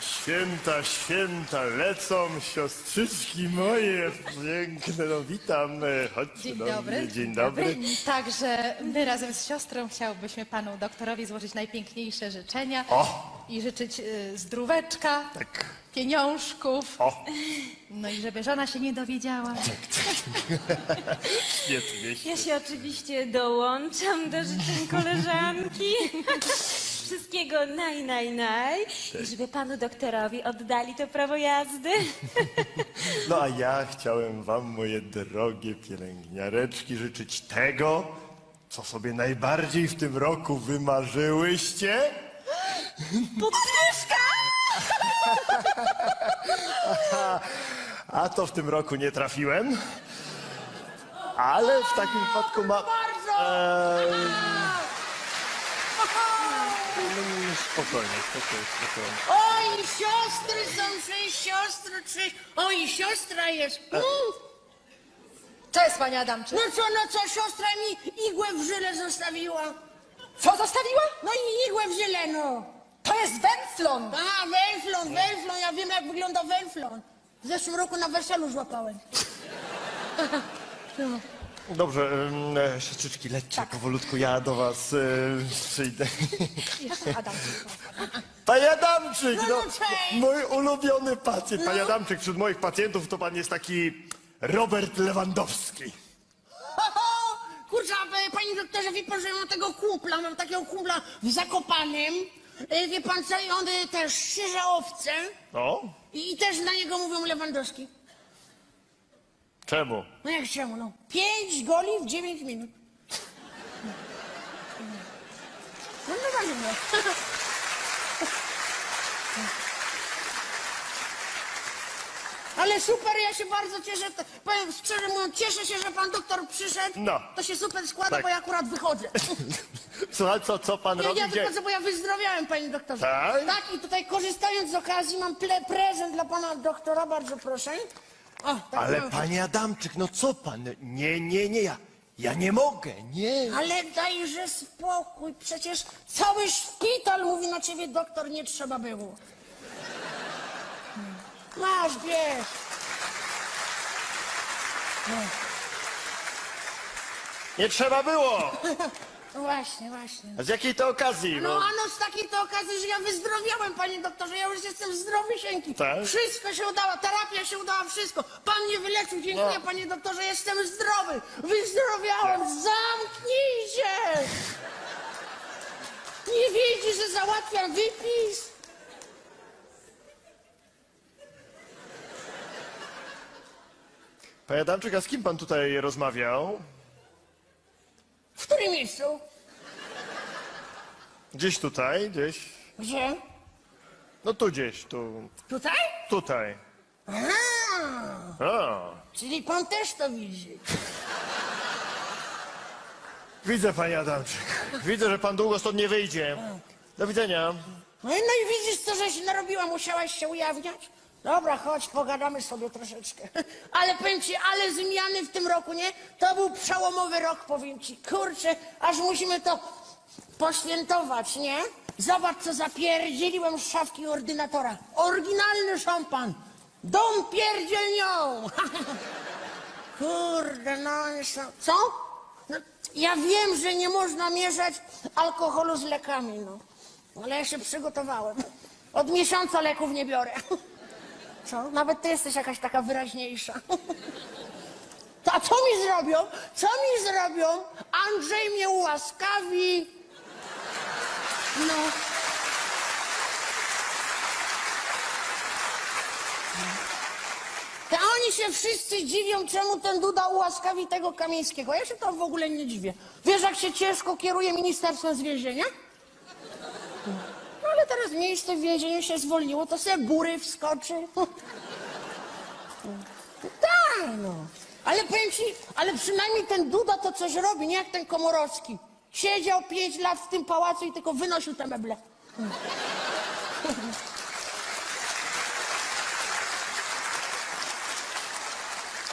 Święta, święta, lecą siostrzyczki moje piękne, no witam, e, chodźcie Dzień do dobry. mnie, dzień dobry. Także my razem z siostrą chciałbyśmy panu doktorowi złożyć najpiękniejsze życzenia O! i życzyć y, zdróweczka, Tak, pieniążków, o, no i żeby żona się nie dowiedziała. świetnie, Ja się oczywiście dołączam do życzeń koleżanki. Wszystkiego naj, naj, naj. I żeby panu doktorowi oddali to prawo jazdy. No a ja chciałem wam, moje drogie pielęgniareczki, życzyć tego, co sobie najbardziej w tym roku wymarzyłyście. Podwyżka! A to w tym roku nie trafiłem. Ale w takim wypadku ma no, spokojnie, spokojnie, spokojnie. Oj, siostry są, trzy siostry, trzy. Oj, siostra jest. Mm. Cześć, panie Adamczyk. No co, no co, siostra mi igłę w żyle zostawiła. Co zostawiła? No i igłę w żyle, no. To jest węflon. A, węflon, węflon, ja wiem jak wygląda węflon. W zeszłym roku na weselu złapałem. Dobrze, em, e, siostrzyczki, lećcie powolutku, ja do was e, przyjdę. Jeszcze Adamczyk. Panie Adamczyk, No, no, cześć. mój ulubiony pacjent. Panie. Adamczyk, wśród moich pacjentów to pan jest taki Robert Lewandowski. Ho, ho, kurczę, a, panie doktorze, wie pan, że ja mam tego kumpla, mam takiego kumpla w Zakopanem. E, Wie pan co, i on e, też szczerze owce. No, I, I też na niego mówią Lewandowski. Czemu? No jak czemu, no? Pięć goli w dziewięć minut. No normalnie, no. Ale super, ja się bardzo cieszę. to- Powiem szczerze mówiąc, cieszę się, że pan doktor przyszedł. No. To się super składa, Tak. bo ja akurat wychodzę. Słuchaj, co, co pan Nie, robi? ja Gdzie? tylko co, bo ja wyzdrowiałem, panie doktorze. Tak? Tak, i tutaj korzystając z okazji mam ple- prezent dla pana doktora, bardzo proszę. Ale panie Adamczyk, no co pan? Nie, nie, nie, ja, ja nie mogę, nie. Ale dajże spokój, przecież cały szpital mówi na ciebie, doktor, nie trzeba było. Masz, bierz. Nie trzeba było. No właśnie, właśnie. A z jakiej to okazji? No, ano z takiej to okazji, że ja wyzdrowiałem, panie doktorze, ja już jestem zdrowysieńki. Tak? Wszystko się udało, terapia się udała, wszystko. Pan mnie wyleczył, dziękuję, No. panie doktorze, jestem zdrowy. Wyzdrowiałem, zamknij się. Nie widzi, że załatwiam wypis? Panie Adamczyk, a z kim pan tutaj rozmawiał? W którym miejscu? Gdzieś tutaj, gdzieś. Gdzie? No tu gdzieś, tu. Tutaj? Tutaj. A, A, czyli pan też to widzi. widzę, panie Adamczyk. Widzę, że pan długo stąd nie wyjdzie. Do widzenia. No i, no i widzisz, co żeś narobiła, musiałaś się ujawniać? Dobra, chodź, pogadamy sobie troszeczkę. Ale powiem ci, ale zmiany w tym roku, nie? To był przełomowy rok, powiem ci. Kurczę, aż musimy to poświętować, nie? Zobacz, co zapierdzieliłem z szafki ordynatora. Oryginalny szampan. Dom pierdzielnią. Kurde, no jeszcze... Co? No, ja wiem, że nie można mieszać alkoholu z lekami, no. Ale ja się przygotowałem. Od miesiąca leków nie biorę. Co? Nawet ty jesteś jakaś taka wyraźniejsza. To A co mi zrobią? Co mi zrobią? Andrzej mnie ułaskawi. No. To oni się wszyscy dziwią, czemu ten Duda ułaskawi tego Kamińskiego. Ja się tam w ogóle nie dziwię. Wiesz, jak się ciężko kieruje ministerstwem z więzienia? Ale teraz miejsce w więzieniu się zwolniło, to se bury wskoczy. Tak, no. Ale powiem ci, ale przynajmniej ten Duda to coś robi, nie jak ten Komorowski. Siedział pięć lat w tym pałacu i tylko wynosił te meble.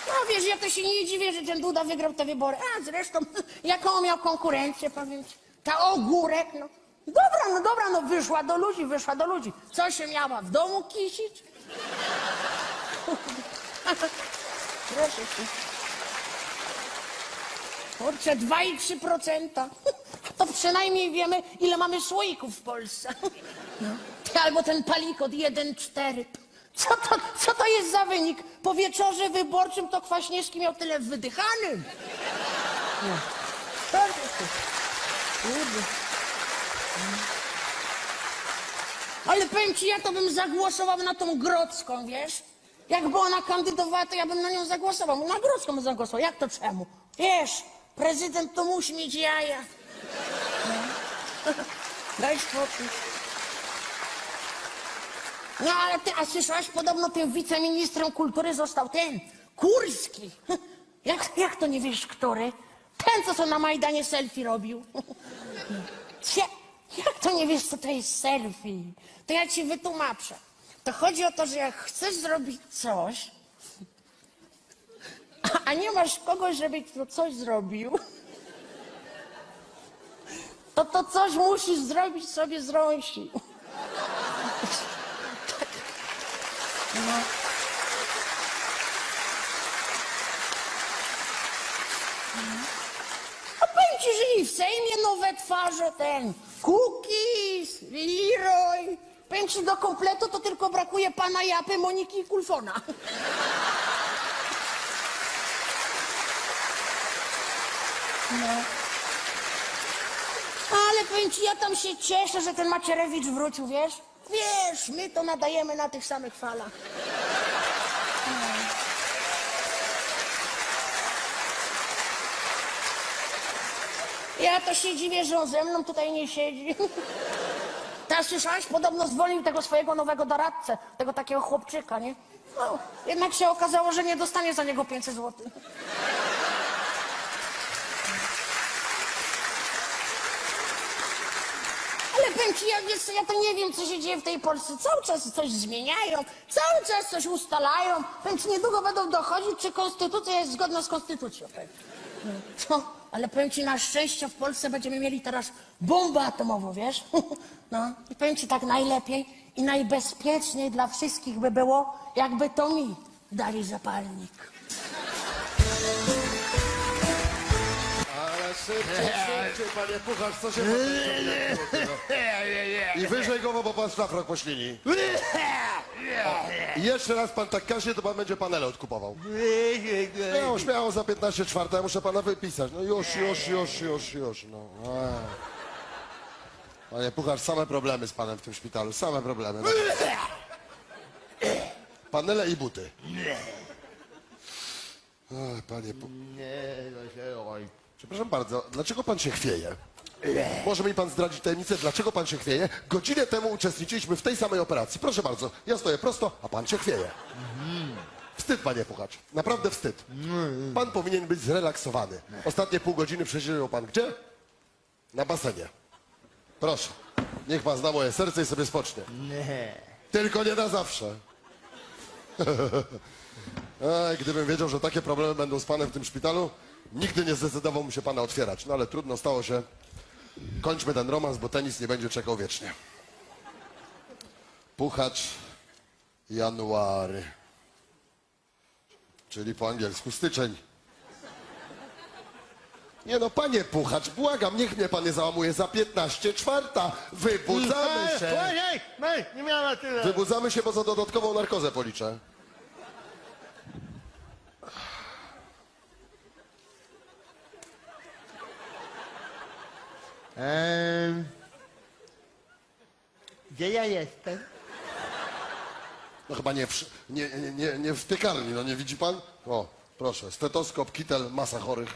No wiesz, ja to się nie dziwię, że ten Duda wygrał te wybory. A zresztą, jaką miał konkurencję, powiem ci. Ta ogórek, no. Dobra, no dobra, no wyszła do ludzi, wyszła do ludzi. Co się miała w domu kisić? Proszę cię. Kurczę, 2,3%. To przynajmniej wiemy, ile mamy słoików w Polsce. No. Albo ten palikot 1,4. Co to, co to jest za wynik? Po wieczorze wyborczym to Kwaśniewski miał tyle w wydychanym. No. Ale powiem ci, ja to bym zagłosował na tą Grodzką, wiesz? Jakby ona kandydowała, to ja bym na nią zagłosował. Na Grodzką bym zagłosował. Jak to czemu? Wiesz, prezydent to musi mieć jaja. No. Daj spokój. No ale ty, a słyszałaś, podobno tym wiceministrem kultury został ten, Kurski. Jak, jak to nie wiesz, który? Ten, co sobie na Majdanie selfie robił. Cie, jak to nie wiesz, co to jest selfie? To ja ci wytłumaczę. To chodzi o to, że jak chcesz zrobić coś, a- nie masz kogoś, żeby to coś zrobił, to to coś musisz zrobić sobie z rąsi. No. A powiem że i w Sejmie nowe twarze, ten Cookies, Leroy. Powiem ci, do kompletu to tylko brakuje pana Japy, Moniki i Kulfona. No. Ale powiem ci, ja tam się cieszę, że ten Macierewicz wrócił, wiesz? Wiesz, my to nadajemy na tych samych falach. Ja to się dziwię, że on ze mną tutaj nie siedzi. Teraz słyszałaś, podobno zwolnił tego swojego nowego doradcę, tego takiego chłopczyka, nie? No, jednak się okazało, że nie dostanie za niego 500 zł. Ale powiem ci, ja, wiesz co, ja to nie wiem, co się dzieje w tej Polsce. Cały czas coś zmieniają, cały czas coś ustalają. Powiem ci, niedługo będą dochodzić, czy konstytucja jest zgodna z konstytucją. Co? Ale powiem ci, na szczęście w Polsce będziemy mieli teraz bombę atomową, wiesz? No, i powiem ci tak najlepiej i najbezpieczniej dla wszystkich by było, jakby to mi dali zapalnik. Szybciej, panie Pucharz, co się pan I wyżej go, bo pan szlafrok poślini. I jeszcze raz pan tak kaśnie, to pan będzie panele odkupował. Śmiało, śmiało, za 15 czwarte, ja muszę pana wypisać. No już, już, już, już, już, no. A. Panie Pucharz, same problemy z panem w tym szpitalu, same problemy. No. Panele i buty. Oj, panie Pu... Przepraszam bardzo, dlaczego pan się chwieje? Może mi pan zdradzić tajemnicę, dlaczego pan się chwieje? Godzinę temu uczestniczyliśmy w tej samej operacji. Proszę bardzo, ja stoję prosto, a pan się chwieje. Wstyd, panie Puchacz. Naprawdę wstyd. Pan powinien być zrelaksowany. Ostatnie pół godziny przesiedział pan gdzie? Na basenie. Proszę. Niech pan zna moje serce i sobie spocznie. Tylko nie na zawsze. Ej, gdybym wiedział, że takie problemy będą z panem w tym szpitalu, nigdy nie zdecydowałbym się pana otwierać. No ale trudno stało się. Kończmy ten romans, bo tenis nie będzie czekał wiecznie. Puchacz january. Czyli po angielsku styczeń. Nie no, panie Puchacz, błagam, niech mnie pan nie załamuje za 15 czwarta. Wybudzamy się. Ej, ej, nie miała tyle. Wybudzamy się, bo za dodatkową narkozę policzę. Em, Gdzie ja jestem? No chyba nie w, nie, nie, nie, nie w piekarni, no nie widzi pan? O, proszę, stetoskop, kitel, masa chorych.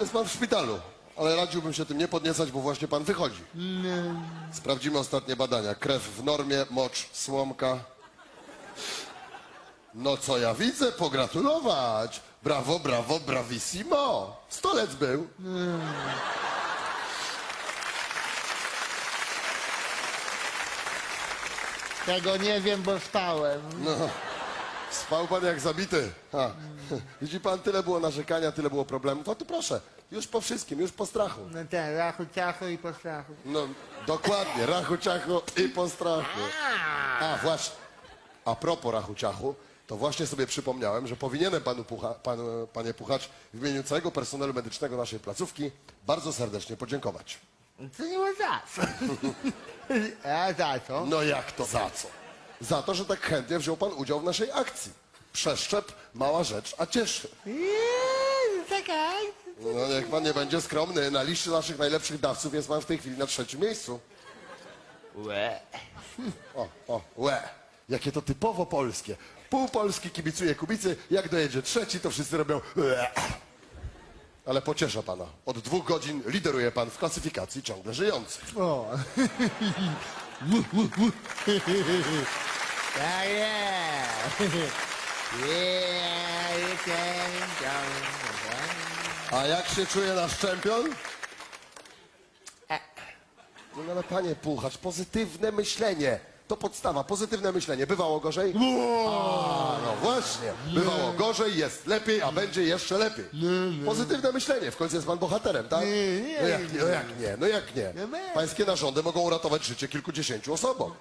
Jest pan w szpitalu, ale radziłbym się tym nie podniecać, bo właśnie pan wychodzi. Sprawdzimy ostatnie badania. Krew w normie, mocz, słomka. No co ja widzę? Pogratulować! Brawo, brawo, bravissimo! Stolec był. Tego nie wiem, bo spałem. No, spał pan jak zabity. Ha. Widzi pan, tyle było narzekania, tyle było problemów. A tu proszę, Już po wszystkim, już po strachu. No ten, rachu, ciachu i po strachu. No, dokładnie, rachu ciachu i po strachu. A, właśnie. A propos rachu ciachu, to właśnie sobie przypomniałem, że powinienem panu, Pucha, panu, panie Puchacz, w imieniu całego personelu medycznego naszej placówki bardzo serdecznie podziękować. To nie ma za co. A za co? No jak to za co? Za to, że tak chętnie wziął pan udział w naszej akcji. Przeszczep, mała rzecz, a cieszy. Czekaj. No niech pan nie będzie skromny. Na liście naszych najlepszych dawców jest pan w tej chwili na trzecim miejscu. Łe. O, o, łe. Jakie to typowo polskie. Pół Polski kibicuje Kubicy, jak dojedzie trzeci, to wszyscy robią łe. Ale pocieszę pana. Od dwóch godzin lideruje pan w klasyfikacji ciągle żyjących. O. Tak jest. Yeah, you can go. A jak się czuje nasz czempion? No ale panie Puchacz, pozytywne myślenie. To podstawa, pozytywne myślenie. Bywało gorzej? A, no właśnie. Bywało gorzej, jest lepiej, a będzie jeszcze lepiej. Pozytywne myślenie. W końcu jest pan bohaterem, tak? Nie, nie, No jak nie, no jak nie, no jak nie. My. Pańskie narządy mogą uratować życie kilkudziesięciu osobom.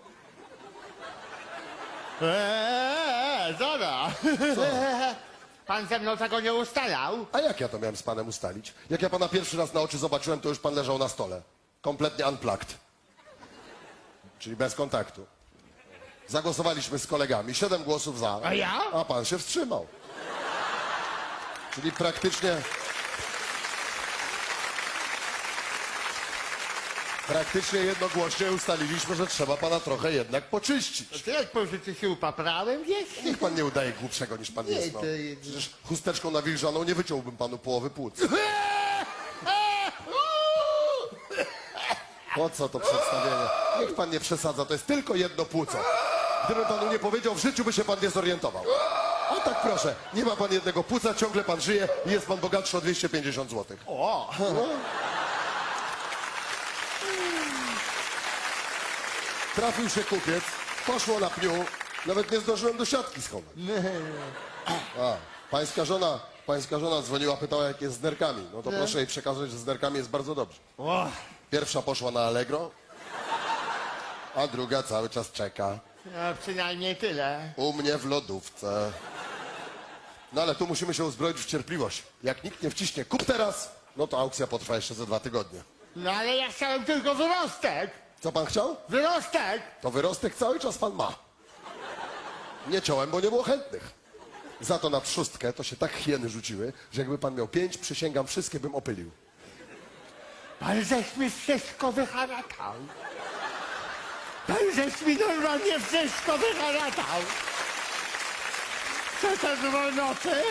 Eee, zora. Pan ze mną tego nie ustalał? A jak ja to miałem z panem ustalić? Jak ja pana pierwszy raz na oczy zobaczyłem, to już pan leżał na stole. Kompletnie unplugged. Czyli bez kontaktu. Zagłosowaliśmy z kolegami. Siedem głosów za. A ja? A pan się wstrzymał. Czyli praktycznie... Praktycznie jednogłośnie ustaliliśmy, że trzeba pana trochę jednak poczyścić. To jak po życiu się upaprałem gdzieś? Niech pan nie udaje głupszego niż pan Nie, jest. No. to Przecież chusteczką nawilżaną nie wyciąłbym panu połowy płuc. Po co to przedstawienie? Niech pan nie przesadza, to jest tylko jedno płuco. Gdybym panu nie powiedział, w życiu by się pan nie zorientował. A tak proszę, nie ma pan jednego płuca, ciągle pan żyje i jest pan bogatszy o 250 zł. O. Trafił się kupiec, poszło na pniu, nawet nie zdążyłem do siatki schować. A, pańska żona, pańska żona dzwoniła, pytała jak jest z nerkami. No to proszę jej przekazać, że z nerkami jest bardzo dobrze. O. Pierwsza poszła na Allegro, a druga cały czas czeka. No, przynajmniej tyle. U mnie w lodówce. No ale tu musimy się uzbroić w cierpliwość. Jak nikt nie wciśnie kup teraz, no to aukcja potrwa jeszcze ze dwa tygodnie. No ale ja chciałem tylko wyrostek. Co pan chciał? Wyrostek. To wyrostek cały czas pan ma. Nie ciąłem, bo nie było chętnych. Za to na trzustkę to się tak hieny rzuciły, że jakby pan miał pięć, przysięgam, wszystkie bym opylił. Pan żeś mi wszystko wyharatał. Pan żeś mi normalnie wszystko wyharatał. Co to było nocy?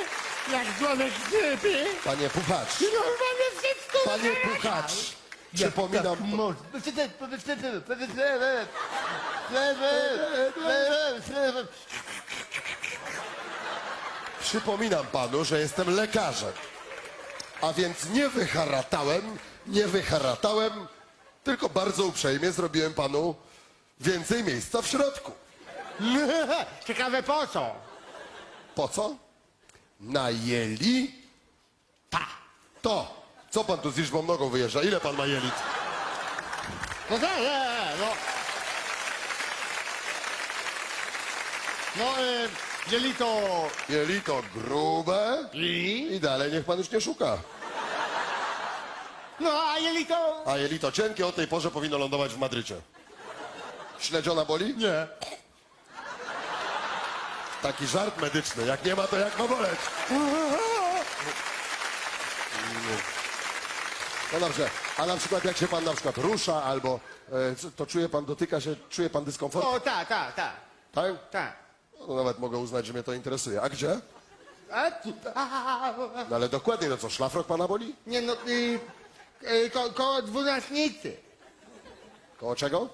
Jak człowiek grypy? Panie Puchacz, I normalnie wszystko panie wyharatał. Puchacz, przypominam... Przypominam panu, że jestem lekarzem. A więc nie wyharatałem, nie wyharatałem, tylko bardzo uprzejmie zrobiłem panu więcej miejsca w środku. Ciekawe po co? Po co? Najeli? Ta. To. Co pan tu z liczbą nogą wyjeżdża? Ile pan ma jelit? No tak, tak, no. No, y, jelito Jelito grube i... i dalej niech pan już nie szuka. No, a jelito... A jelito cienkie o tej porze powinno lądować w Madrycie. Śledziona boli? Nie. Taki żart medyczny. Jak nie ma, to jak ma boleć? No dobrze, a na przykład jak się pan na przykład rusza albo e, to czuje pan, dotyka się, czuje pan dyskomfort? O, tak, tak, tak, Tak? tak. No, nawet mogę uznać, że mnie to interesuje. A gdzie? A, tu- No ale dokładnie, no co, szlafrok pana boli? Nie no, y, y, ko, koło dwunastnicy. Koło czego?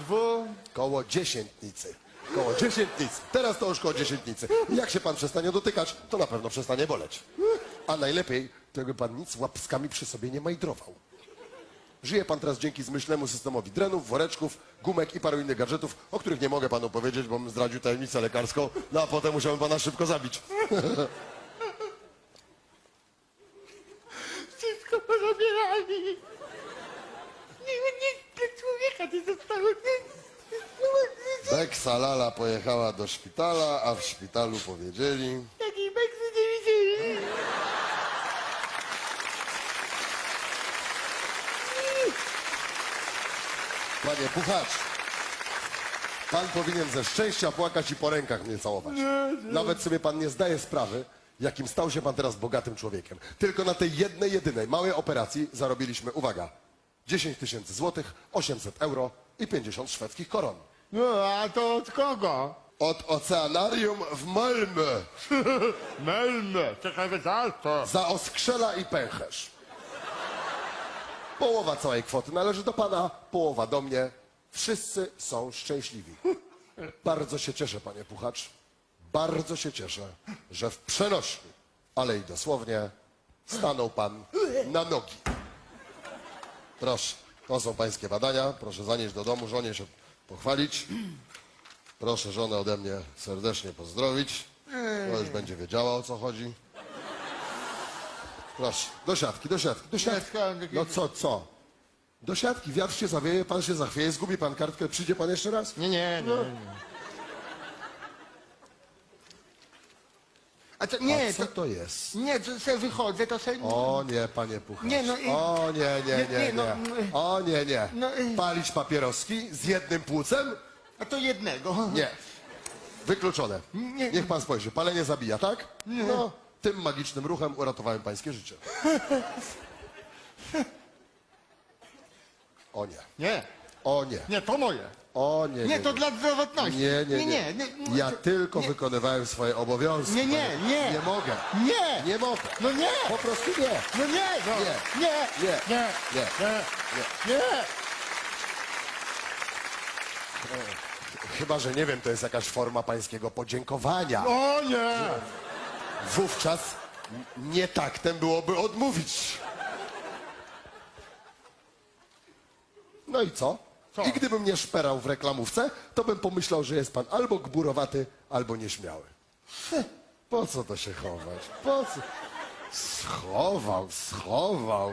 Dwu... Koło dziesiętnicy. Koło dziesiętnicy. Teraz to już koło dziesiętnicy. Jak się pan przestanie dotykać, to na pewno przestanie boleć. A najlepiej, to jakby pan nic łapskami przy sobie nie majdrował. Żyje pan teraz dzięki zmyślnemu systemowi drenów, woreczków, gumek i paru innych gadżetów, o których nie mogę panu powiedzieć, bo bym zdradził tajemnicę lekarską, no a potem musiałbym pana szybko zabić. zabierali. Nie, dla człowieka nie zostało. Beksa Lala pojechała do szpitala, a w szpitalu powiedzieli... Takiej beksy nie widzieli. Panie Puchacz, pan powinien ze szczęścia płakać i po rękach mnie całować. Nawet sobie pan nie zdaje sprawy, jakim stał się pan teraz bogatym człowiekiem. Tylko na tej jednej, jedynej małej operacji zarobiliśmy, uwaga, 10 tysięcy złotych, 800 euro i 50 szwedzkich koron. No, a to od kogo? Od oceanarium w Malmö Melmy. Czekaj, za to. za oskrzela i pęcherz. Połowa całej kwoty należy do pana, połowa do mnie. Wszyscy są szczęśliwi. Bardzo się cieszę, panie Puchacz. Bardzo się cieszę, że w przenośni, ale i dosłownie, stanął pan na nogi. Proszę, to są pańskie badania. Proszę zanieść do domu, żonie się pochwalić. Proszę żonę ode mnie serdecznie pozdrowić. To już będzie wiedziała, o co chodzi. Proszę, do siatki, do siatki, do siatki. No co, co? Do siatki, wiatr się zawieje, pan się zachwieje, zgubi pan kartkę, przyjdzie pan jeszcze raz? Nie, nie, nie. nie. A to nie, A co to, to jest? nie, to se wychodzę, to se... O nie, panie Puchacz. Nie, no i- O nie, nie, Nie, nie, nie, no, mm. O nie, nie. No Palić papieroski z jednym płucem? A to jednego. Nie. Wykluczone. Nie. Niech pan spojrzy. Palenie zabija, tak? No, tym magicznym ruchem uratowałem pańskie życie. O nie. Nie, O nie. nie, to moje. O nie. Nie, nie, to dla zdrowotności. Nie, nie, nie. nie, nie. Ja tylko wykonywałem swoje obowiązki. Nie, nie, nie. Nie mogę. Nie. Nie mogę. No nie. Po prostu nie. No nie, no. Nie. Nie. Nie. Nie. Nie. Nie. nie. E, chyba, że nie wiem, to jest jakaś forma pańskiego podziękowania. O nie. Wówczas nie taktem byłoby odmówić. No i co? Co? I gdybym nie szperał w reklamówce, to bym pomyślał, że jest pan albo gburowaty, albo nieśmiały. Po co to się chować? Po co? Schował, schował.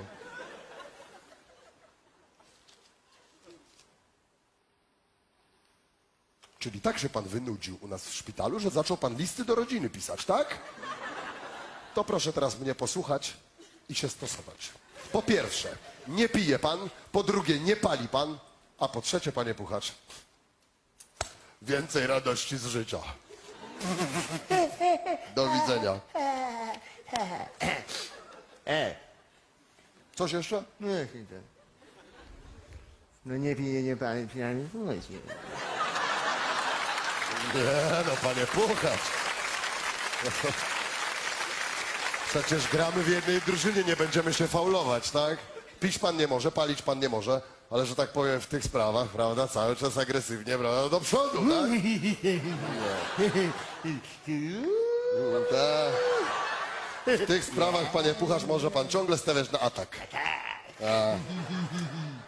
Czyli tak się pan wynudził u nas w szpitalu, że zaczął pan listy do rodziny pisać, tak? To proszę teraz mnie posłuchać i się stosować. Po pierwsze, nie pije pan, po drugie, nie pali pan, a po trzecie, panie Puchacz, więcej radości z życia. Do widzenia. E. Coś jeszcze? No jak nie. No nie pije, nie pali, przynajmniej. Nie, no panie Puchacz. Przecież gramy w jednej drużynie, nie będziemy się faulować, tak? Pić pan nie może, palić pan nie może, ale że tak powiem w tych sprawach, prawda, cały czas agresywnie, prawda, do przodu, tak? No, tak. W tych sprawach, panie Puchacz, może pan ciągle stawiać na atak. A,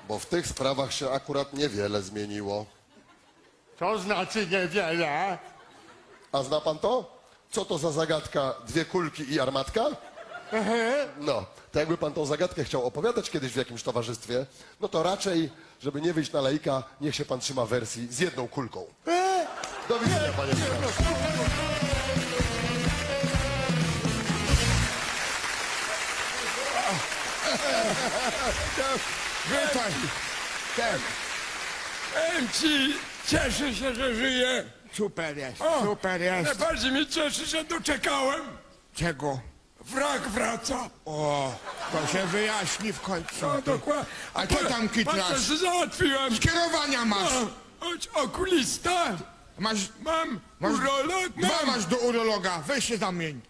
bo w tych sprawach się akurat niewiele zmieniło. To znaczy niewiele. A zna pan to? Co to za zagadka dwie kulki i armatka? No, to jakby pan tą zagadkę chciał opowiadać kiedyś w jakimś towarzystwie, no to raczej, żeby nie wyjść na laika, niech się pan trzyma wersji z jedną kulką. Do widzenia, panie Puchacz. Witaj. Tak. Powiem ci, cieszę się, że żyję. Super jest, O, super jest. Najbardziej mnie cieszy, że doczekałem. Czego? Wrak wraca. O, to się wyjaśni w końcu. No dokładnie. A co tam kitlasz? Patrz, że załatwiłem. Skierowania masz. O, Chodź, okulista. Masz, Mam masz urolog. dwa Mam. masz do urologa. Weź się zamień.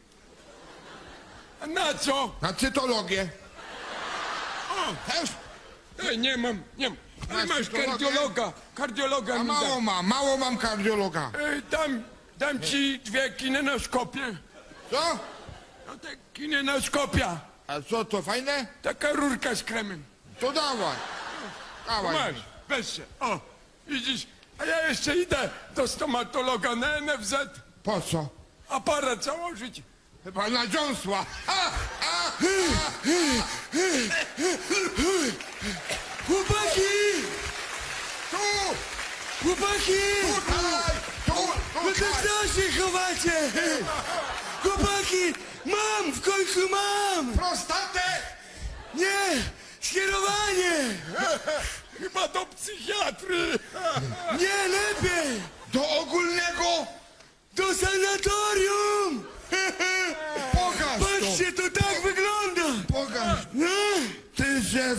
Na co? Na cytologię. O, Też? Ej, nie mam, nie mam. Ale Masz masz psychologa? kardiologa. Kardiologa A mi mało da. mam, mało mam kardiologa. Ej, dam, dam ci dwie kinenoskopie. Co? No te kinenoskopia. A co to, fajne? Taka rurka z kremem. To dawaj. Dawaj. Masz, weź się. O, widzisz, a ja jeszcze idę do stomatologa na NFZ. Po co? Aparat założyć. Chyba na dziąsła. Ha, ha, Chłopaki! Chłopaki! Tutaj! Tu! No to Tutaj! się chowacie? Chłopaki! Mam! W końcu mam! Prostatę! Nie! Skierowanie! Chyba do psychiatry! Nie, lepiej! Do ogólnego! Do sanatorium! Pokaż to! Patrzcie, to tak wygląda! Pokaż! No, Ty że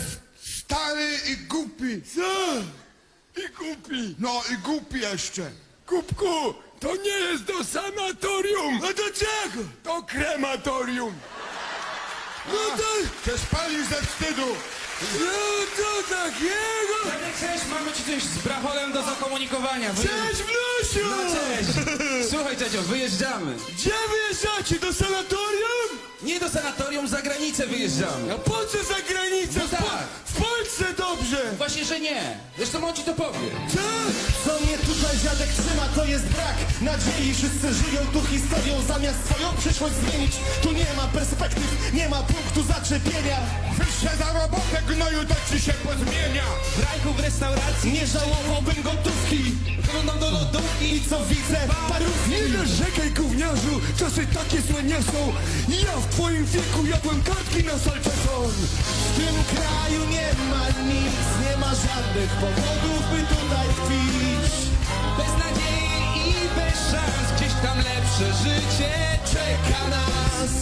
stary i głupi! co? I głupi! No i głupi jeszcze! Kubku, to nie jest do sanatorium! A do czego? To krematorium! No to... Się spalił ze wstydu! No to takiego! Cześć, mamy ci coś z bracholem do zakomunikowania. Wyje... Cześć, Wnusiu! No cześć! Słuchaj, Czedzio, wyjeżdżamy. Gdzie wyjeżdżacie? Do sanatorium? Nie do sanatorium, za granicę wyjeżdżamy. A po co za granicę? No po- tak. Polsce dobrze! Właśnie, że nie. Zresztą on ci to powie. Co? Co mnie tutaj dziadek trzyma, to jest brak nadziei Wszyscy żyją tu historią, zamiast swoją przyszłość zmienić Tu nie ma perspektyw, nie ma punktu zaczepienia Wyższe za robotę gnoju to ci się pozmienia! W rajku w restauracji Nie żałowałbym gotówki wyglądam do lodówki. I co widzę, parówki Nie narzekaj, gówniarzu, czasy takie złe nie są Ja w twoim wieku jadłem kartki na salceson W tym kraju nie ma nic, nie ma żadnych powodów, by tutaj tkwić Bez nadziei i bez szans. Gdzieś tam lepsze życie czeka nas.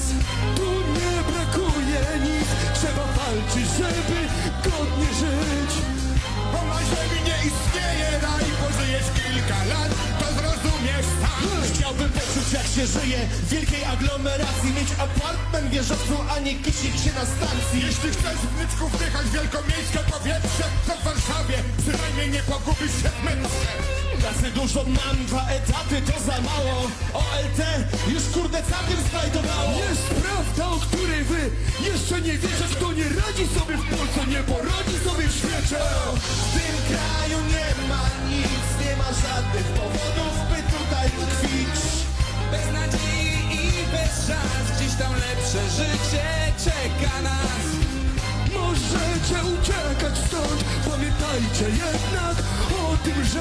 Żyje w wielkiej aglomeracji. Mieć apartment wieżowcu, a nie kisić się na stacji. Jeśli chcesz w Nyczku wdychać wielkomiejskie powietrze, to w Warszawie przynajmniej nie pogubisz się w metrze. Pracy dużo mam, dwa etaty to za mało. OLT już kurde całkiem znajdowało. Jest prawda, o której wy jeszcze nie wiecie Kto nie radzi sobie w Polsce, nie poradzi sobie w świecie. W tym kraju nie ma nic, nie ma żadnych powodów, by tutaj tkwić Bez nadziei i bez szans. Gdzieś tam lepsze życie czeka nas. Możecie uciekać stąd, pamiętajcie jednak o tym, że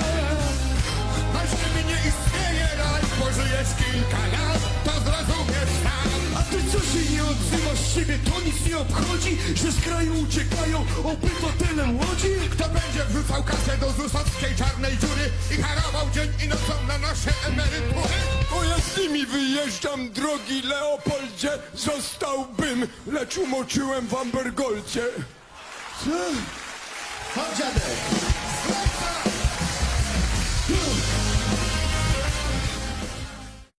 ziemi nie istnieje raj, pożyjesz kilka lat, to zrozumiesz sam. A ty co się nie odzywasz siebie, to nic nie obchodzi Że z kraju uciekają obywatelem łodzi Kto będzie wrzucał kasę do zusowskiej czarnej dziury i harował dzień i nocą na nasze emerytury? Bo ja z nimi wyjeżdżam, drogi Leopoldzie Zostałbym, lecz umoczyłem w Ambergolcie Co? Chodź dziadek